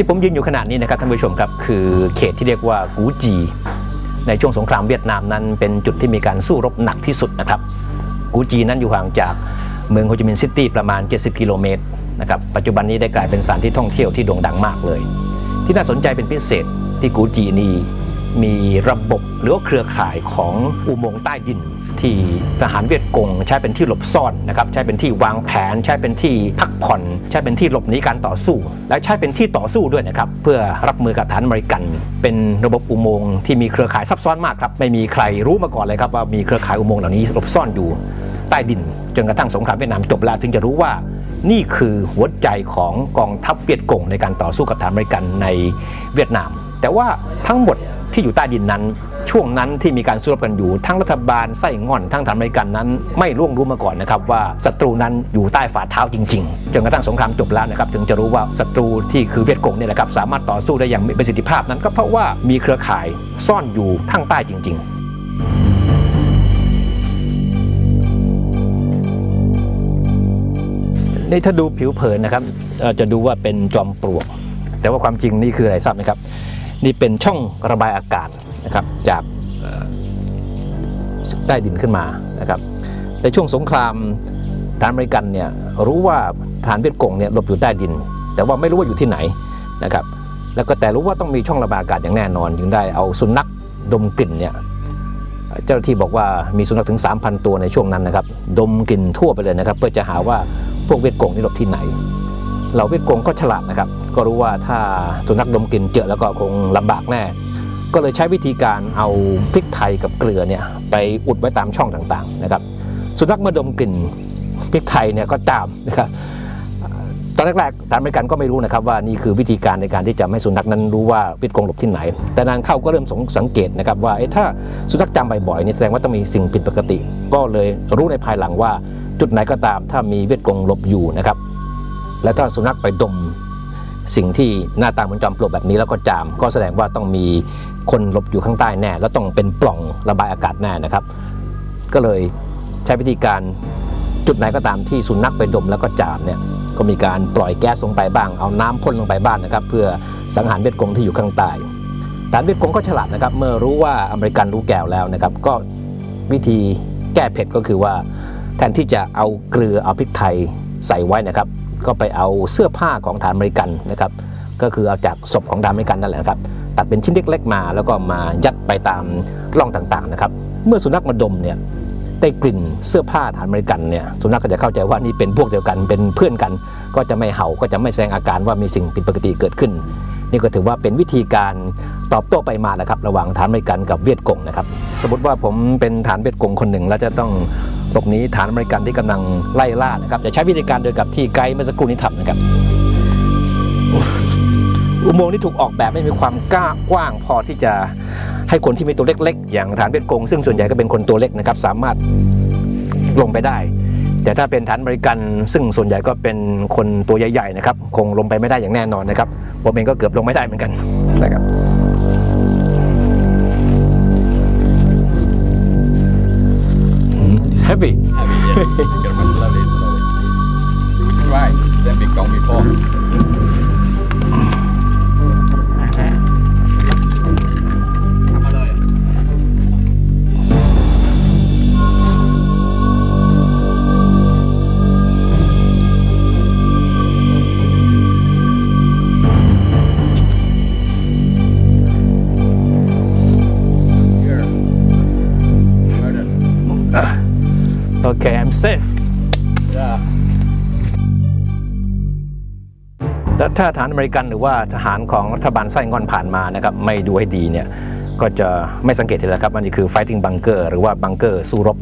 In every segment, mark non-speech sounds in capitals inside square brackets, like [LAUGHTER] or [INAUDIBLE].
ที่ผมยืนอยู่ขณะนี้นะครับท่านผู้ชมครับคือเขตที่เรียกว่ากูจี ในช่วงสงครามเวียดนามนั้น เป็นจุดที่มีการสู้รบหนักที่สุดนะครับกูจีนั้นอยู่ห่างจากเมืองโฮจิมินห์ซิตี้ประมาณ 70 กิโลเมตรนะครับปัจจุบันนี้ได้กลายเป็นสถานที่ท่องเที่ยวที่โด่งดังมากเลย ที่น่าสนใจเป็นพิเศษที่กูจีนี้มีระบบหรือว่าเครือข่ายของอุโมงค์ใต้ดิน ที่ทหารเวียดกงใช้เป็นที่หลบซ่อนนะครับใช้เป็นที่วางแผน ใช้เป็นที่พักผ่อน ใช้เป็นที่หลบหนีการต่อสู้ และใช้เป็นที่ต่อสู้ด้วยนะครับเพื่อรับมือกับฐานอเมริกัน เป็นระบบอุโมงค์ที่มีเครือข่ายซับซ้อนมากครับไม่มีใครรู้มาก่อนเลยครับว่ามีเครือข่ายอุโมงค์เหล่านี้หลบซ่อนอยู่ใต้ดิน จนกระทั่งสงครามเวียดนามจบแล้วถึงจะรู้ว่านี่คือหัวใจของกองทัพเวียดกงในการต่อสู้กับฐานอเมริกันในเวียดนาม แต่ว่าทั้งหมดที่อยู่ใต้ดินนั้น ช่วงนั้นที่มีการสู้รบกันอยู่ ทั้งรัฐบาลไส้ง่อนทั้งฐานอเมริกันนั้น ไม่ร่วงรู้มาก่อนนะครับว่าศัตรูนั้นอยู่ใต้ฝ่าเท้าจริงๆจนกระทั่งสงครามจบแล้วนะครับถึงจะรู้ว่าศัตรูที่คือเวียดกงเนี่ยแหละครับสามารถต่อสู้ได้อย่างมีประสิทธิภาพนั้นก็เพราะว่ามีเครือข่ายซ่อนอยู่ข้างใต้จริง ๆนี่ถ้าดูผิวเผินนะครับจะดูว่าเป็นจอมปลวก แต่ว่าความจริงนี่คืออะไรทราบไหมครับ นี่เป็นช่องระบายอากาศ นะครับจากใต้ดินขึ้นมานะครับในช่วงสงครามทหารอเมริกันเนี่ยรู้ว่าฐานเวียดกงเนี่ยหลบอยู่ใต้ดิน แต่ว่าไม่รู้ว่าอยู่ที่ไหนนะครับแล้วก็แต่รู้ว่าต้องมีช่องระบายอากาศอย่างแน่นอน จึงได้เอาสุนัขดมกลิ่นเนี่ยเจ้าหน้าที่บอกว่ามีสุนัขถึง 3,000 ตัวในช่วงนั้นนะครับดมกลิ่นทั่วไปเลยนะครับ เพื่อจะหาว่าพวกเวียดกงนี่หลบที่ไหนเหล่าเวียดกงก็ฉลาดนะครับ ก็รู้ว่าถ้าสุนัขดมกลิ่นเจอแล้วก็คงลำบากแน่ ก็เลยใช้วิธีการเอาพริกไทยกับเกลือเนี่ยไปอุดไว้ตามช่องต่างๆนะครับ สุนัขเมื่อดมกลิ่นพริกไทยเนี่ยก็ตามนะครับตอนแรกๆทางอเมริกันก็ไม่รู้นะครับว่านี่คือวิธีการในการที่จะให้สุนัขนั้นรู้ว่าเวียดกงหลบที่ไหน แต่นางเข้าก็เริ่มสงสังเกตนะครับว่าเอ๊ะถ้าสุนัขจำบ่อยๆนี่แสดงว่าต้องมีสิ่งผิดปกติ ก็เลยรู้ในภายหลังว่าจุดไหนก็ตามถ้ามีเวียดกงหลบอยู่นะครับและถ้าสุนัขไปดม สิ่งที่หน้าตาเหมือนจอมปลวกแบบนี้แล้วก็จาม ก็แสดงว่าต้องมีคนหลบอยู่ข้างใต้แน่ แล้วต้องเป็นปล่องระบายอากาศแน่นะครับ ก็เลยใช้วิธีการจุดไหนก็ตามที่สุนัขไปดมแล้วก็จามเนี่ยก็มีการปล่อยแก๊สลงไปบ้าง เอาน้ำพ่นลงไปบ้างนะครับ เพื่อสังหารเวียดกงที่อยู่ข้างใต้ฐานเวียดกงก็ฉลาดนะครับ เมื่อรู้ว่าอเมริกันรู้แก้วแล้วนะครับ ก็วิธีแก้เผ็ดก็คือว่าแทนที่จะเอาเกลือเอาพริกไทยใส่ไว้นะครับ ก็ไปเอาเสื้อผ้าของฐานอเมริกันนะครับก็คือเอาจากศพของฐานอเมริกันนั่นแหละครับตัดเป็นชิ้นเล็กๆมา แล้วก็มายัดไปตามร่องต่างๆนะครับเมื่อสุนัขมาดมเนี่ยได้กลิ่นเสื้อผ้าฐานอเมริกันเนี่ยสุนัขก็จะเข้าใจว่านี่เป็นพวกเดียวกันเป็นเพื่อนกัน ก็จะไม่เห่าก็จะไม่แสดงอาการว่ามีสิ่งผิดปกติเกิดขึ้น นี่ก็ถือว่าเป็นวิธีการตอบโต้ไปมานะครับ ระหว่างฐานอเมริกันกับเวียดกงนะครับสมมติว่าผมเป็นฐานเวียดกงคนหนึ่งแล้วจะต้อง หลบหนีฐานอเมริกันที่กำลังไล่ล่านะครับจะใช้วิธีการเดียวกับที่ไกด์เมื่อสักครู่นี้ทำนะครับ อุโมงค์ที่ถูกออกแบบไม่มีความก้ากว้างพอที่จะให้คนที่มีตัวเล็กๆ อย่างฐานเวียดกงซึ่งส่วนใหญ่ก็เป็นคนตัวเล็กนะครับ สามารถลงไปได้ แต่ถ้าเป็นฐานอเมริกันซึ่งส่วนใหญ่ก็เป็นคนตัวใหญ่ๆนะครับ คงลงไปไม่ได้อย่างแน่นอนนะครับผมเองก็เกือบลงไม่ได้เหมือนกันนะครับ Heavy? Heavy, yeah. [LAUGHS] Got my then become before. Okay I'm safe Yeah. แล้วถ้าฐานอเมริกันหรือว่าทหารของรัฐบาลไส้งอนผ่านมานะครับไม่ดูให้ดีเนี่ยก็จะไม่สังเกตเห็นแล้วครับมันนี่คือ fighting bunker หรือว่าบังเกอร์สู้รบ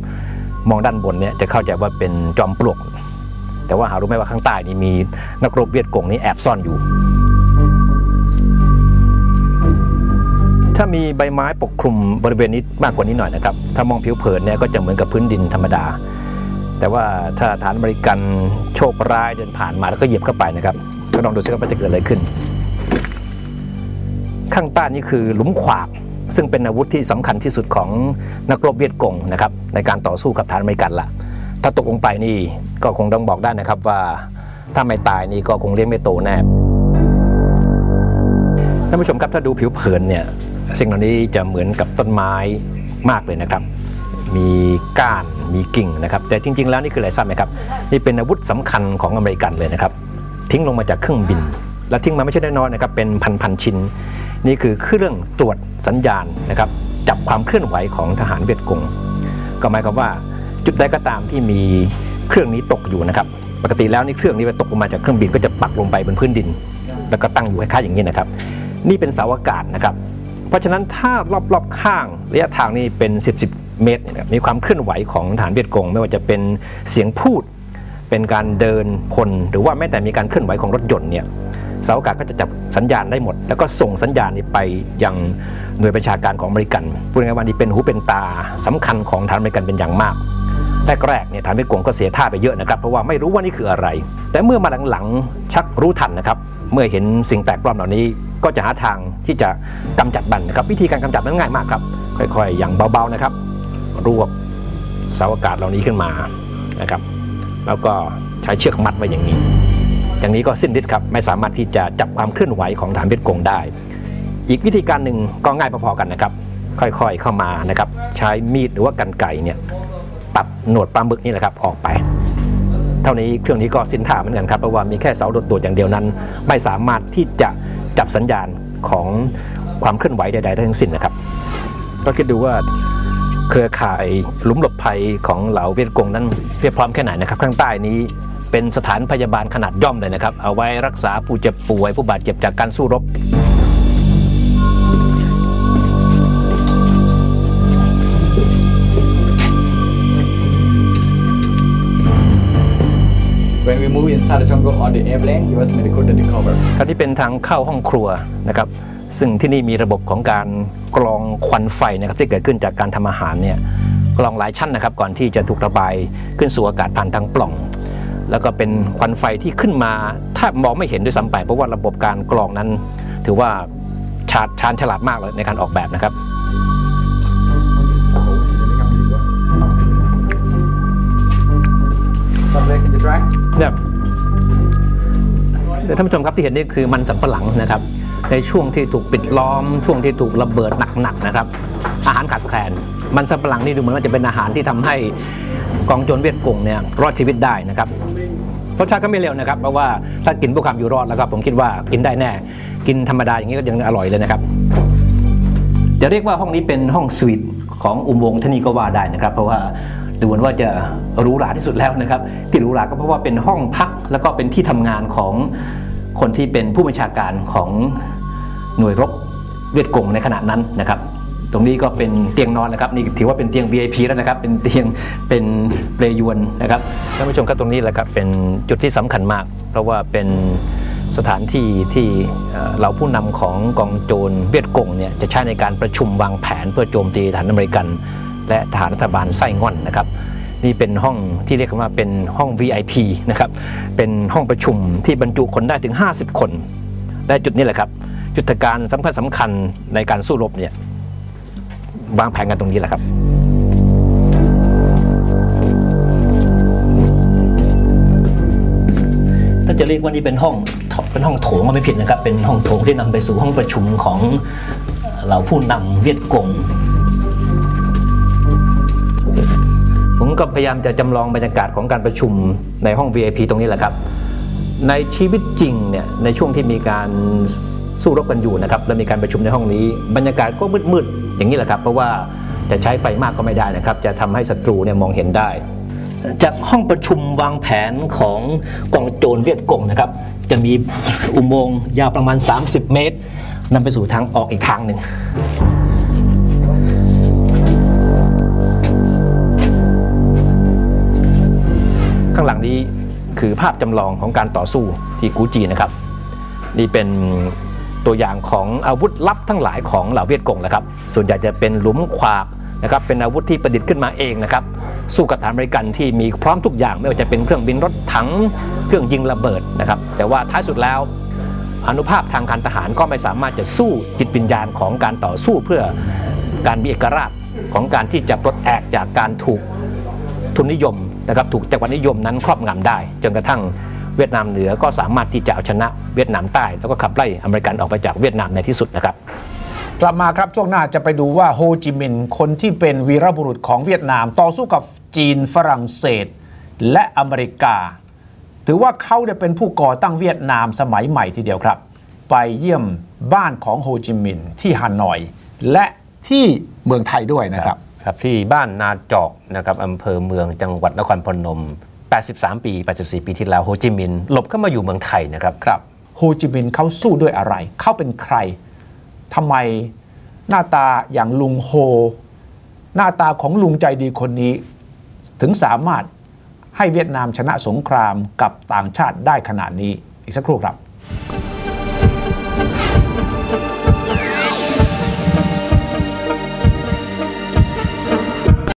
มองด้านบนเนี่ยจะเข้าใจว่าเป็นจอมปลวก แต่ว่าหารู้ไหมว่าข้างใต้นี่มีนักรบเวียดกงนี่แอบซ่อนอยู่ ถ้ามีใบไม้ปกคลุมบริเวณนี้มากกว่านี้หน่อยนะครับ ถ้ามองผิวเผินเนี่ยก็จะเหมือนกับพื้นดินธรรมดา แต่ว่าถ้าฐานอเมริกันโชคร้ายเดินผ่านมาแล้วก็เหยียบเข้าไปนะครับก็ลองดูซิครับว่าจะเกิดอะไรขึ้น ข้างใต้นี่คือหลุมขวากซึ่งเป็นอาวุธที่สำคัญที่สุดของนักรบเวียดกงนะครับในการต่อสู้กับฐานอเมริกันละถ้าตกลงไปนี่ก็คงต้องบอกได้นะครับว่าถ้าไม่ตายนี่ก็คงเลี้ยงไม่โตแน่ท่านผู้ชมครับถ้าดูผิวเผินเนี่ย สิ่งเหล่านี้จะเหมือนกับต้นไม้มากเลยนะครับ มีก้านมีกิ่งนะครับ แต่จริง ๆ แล้วนี่คืออะไรทราบไหมครับ นี่เป็นอาวุธสำคัญของอเมริกันเลยนะครับ ทิ้งลงมาจากเครื่องบิน และทิ้งมาไม่ใช่น้อยๆนะครับ เป็นพันๆชิ้น นี่คือเครื่องตรวจสัญญาณนะครับ จับความเคลื่อนไหวของทหารเวียดกง ก็หมายความว่าจุดใดก็ตามที่มีเครื่องนี้ตกอยู่นะครับ ปกติแล้วนี่เครื่องนี้ไปตกลงมาจากเครื่องบินก็จะปักลงไปบนพื้นดิน แล้วก็ตั้งอยู่คล้ายๆอย่างนี้นะครับ นี่เป็นเสาอากาศนะครับ เพราะฉะนั้นถ้ารอบๆข้างระยะทางนี่เป็น 10 10เมตร มีความเคลื่อนไหวของฐานเวียดกง ไม่ว่าจะเป็นเสียงพูด เป็นการเดินพล หรือว่าแม้แต่มีการเคลื่อนไหวของรถยนต์เนี่ยเสาอากาศก็จะจับสัญญาณได้หมด แล้วก็ส่งสัญญาณนี้ไปยังหน่วยประชาการของอเมริกันพูดง่ายๆว่านี่เป็นหูเป็นตาสำคัญของฐานอเมริกันเป็นอย่างมาก แรกๆเนี่ยฐานเวียดกงก็เสียท่าไปเยอะนะครับเพราะว่าไม่รู้ว่านี่คืออะไร แต่เมื่อมาหลังๆชักรู้ทันนะครับเมื่อเห็นสิ่งแปลกปลอมเหล่านี้ ก็จะหาทางที่จะกำจัดมันนะครับ วิธีการกำจัดนั้นง่ายมากครับ ค่อยๆ อย่างเบาๆนะครับ รวบเสาอากาศเหล่านี้ขึ้นมานะครับ แล้วก็ใช้เชือกมัดไว้อย่างนี้อย่างนี้ก็สิ้นฤทธิ์ครับไม่สามารถที่จะจับความเคลื่อนไหวของฐานเวียดกงได้ อีกวิธีการหนึ่งก็ง่ายพอๆกันนะครับ ค่อยๆเข้ามานะครับ ใช้มีดหรือว่ากันไก่เนี่ย ตัดหนวดปลาหมึกนี่แหละครับออกไป เท่านี้เครื่องนี้ก็สิ้นท่าเหมือนกันครับเพราะว่ามีแค่เสาโดดๆอย่างเดียวนั้น ไม่สามารถที่จะจับสัญญาณของความเคลื่อนไหวใดๆได้ทั้งสิ้นนะครับ ก็คิดดูว่าเครือข่ายหลุมหลบภัยของเหล่าเวียดกงนั้นเพียบพร้อมแค่ไหนนะครับ ข้างใต้นี้เป็นสถานพยาบาลขนาดย่อมเลยนะครับ เอาไว้รักษาผู้เจ็บป่วยผู้บาดเจ็บจากการสู้รบ When we move inside the jungle on the airplane, you must make the good cover. คราวนี้เป็นทางเข้าห้องครัวนะครับซึ่งที่นี่มีระบบของการกรองควันไฟนะครับที่เกิดขึ้นจากการทำอาหารเนี่ยกรองหลายชั้นนะครับก่อนที่จะถูกระบายขึ้นสู่อากาศผ่านทางปล่อง แล้วก็เป็นควันไฟที่ขึ้นมาถ้ามองไม่เห็นด้วยซ้ำไปเพราะว่าระบบการกรองนั้น ถือว่าชาญฉลาดมากเลยในการออกแบบนะครับ เนี่ยท่านผู้ชมครับที่เห็นนี่คือมันสำปะหลังนะครับ ในช่วงที่ถูกปิดล้อม ช่วงที่ถูกระเบิดหนักๆนะครับ อาหารขาดแคลน มันสำปะหลังนี่ดูเหมือนว่าจะเป็นอาหารที่ทำให้กองโจรเวียดกงเนี่ยรอดชีวิตได้นะครับรสชาติก็ไม่เลวนะครับเพราะว่าถ้ากินเพื่อความอยู่รอดแล้วก็ผมคิดว่ากินได้แน่ กินธรรมดาอย่างนี้ก็ยังอร่อยเลยนะครับ จะเรียกว่าห้องนี้เป็นห้องสวีทของอุโมงค์ที่นี่ก็ว่าได้นะครับ เพราะว่า ดูเหมือนว่าจะรูหราที่สุดแล้วนะครับ ที่รูหราก็เพราะว่าเป็นห้องพักแล้วก็เป็นที่ทำงานของคนที่เป็นผู้บัญชาการของหน่วยรบเวียดกงในขณะนั้นนะครับ ตรงนี้ก็เป็นเตียงนอนนะครับนี่ถือว่าเป็นเตียง VIP แล้วนะครับ เป็นเตียงเป็นเปลยวนนะครับท่านผู้ชมครับตรงนี้แหละครับเป็นจุดที่สำคัญมาก เพราะว่าเป็นสถานที่ที่เอ่อเราผู้นำของกองโจรเวียดกงเนี่ยจะใช้ในการประชุมวางแผนเพื่อโจมตีฐานอเมริกัน และฐานรัฐบาลไส้ง่อนนะครับนี่เป็นห้องที่เรียกว่าเป็นห้อง VIP นะครับเป็นห้องประชุมที่บรรจุคนได้ถึง 50 คนและจุดนี้แหละครับยุทธการสำคัญสำคัญในการสู้รบเนี่ยวางแผนกันตรงนี้แหละครับถ้าจะเรียกว่านี่เป็นห้องเป็นห้องโถงก็ไม่ผิดนะครับ เป็นห้องโถงที่นำไปสู่ห้องประชุมของเหล่าผู้นำเวียดกง ก็พยายามจะจำลองบรรยากาศของการประชุมในห้อง VIP ตรงนี้แหละครับ ในชีวิตจริงเนี่ยในช่วงที่มีการสู้รบกันอยู่นะครับและมีการประชุมในห้องนี้ บรรยากาศก็มืดๆอย่างนี้แหละครับ เพราะว่าจะใช้ไฟมากก็ไม่ได้นะครับ จะทำให้ศัตรูเนี่ยมองเห็นได้ จากห้องประชุมวางแผนของกองโจรเวียดกงนะครับ จะมีอุโมงค์ยาวประมาณ 30 เมตรนำไปสู่ทางออกอีกทางหนึ่งางหลังนี้คือภาพจำลองของการต่อสู้ที่กูจีนะครับ นี่เป็นตัวอย่างของอาวุธลับทั้งหลายของเหล่าเวียดกงนะครับ ส่วนใหญ่จะเป็นหลุมขวากนะครับเป็นอาวุธที่ประดิษฐ์ขึ้นมาเองนะครับ สู้กับฐานบริการที่มีพร้อมทุกอย่างไม่ว่าจะเป็นเครื่องบินรถถังเครื่องยิงระเบิดนะครับ แต่ว่าท้ายสุดแล้วอนุภาพทางการทหารก็ไม่สามารถจะสู้จิตวิญญาณของการต่อสู้เพื่อการมีเอกราชของการที่จะปลดแอกจากการถูกทุนนิยม นะครับถูกจักรวรรดินิยมนั้นครอบงำได้ จนกระทั่งเวียดนามเหนือก็สามารถที่จะเอาชนะเวียดนามใต้ แล้วก็ขับไล่อเมริกันออกไปจากเวียดนามในที่สุดนะครับ กลับมาครับช่วงหน้าจะไปดูว่าโฮจิมินห์คนที่เป็นวีรบุรุษของเวียดนามต่อสู้กับจีนฝรั่งเศส และอเมริกา ถือว่าเขาเนี่ยเป็นผู้ก่อตั้งเวียดนามสมัยใหม่ทีเดียวครับ ไปเยี่ยมบ้านของโฮจิมินห์ที่ฮานอย และที่เมืองไทยด้วยนะครับ ครับที่บ้านนาจอกนะครับอำเภอเมืองจังหวัดนครพนม 83 ปี 84 ปีที่แล้วโฮจิมินห์หลบเข้ามาอยู่เมืองไทยนะครับครับโฮจิมินห์เขาสู้ด้วยอะไร เขาเป็นใครทำไมหน้าตาอย่างลุงโฮ หน้าตาของลุงใจดีคนนี้ ถึงสามารถให้เวียดนามชนะสงครามกับต่างชาติได้ขนาดนี้อีกสักครู่ครับ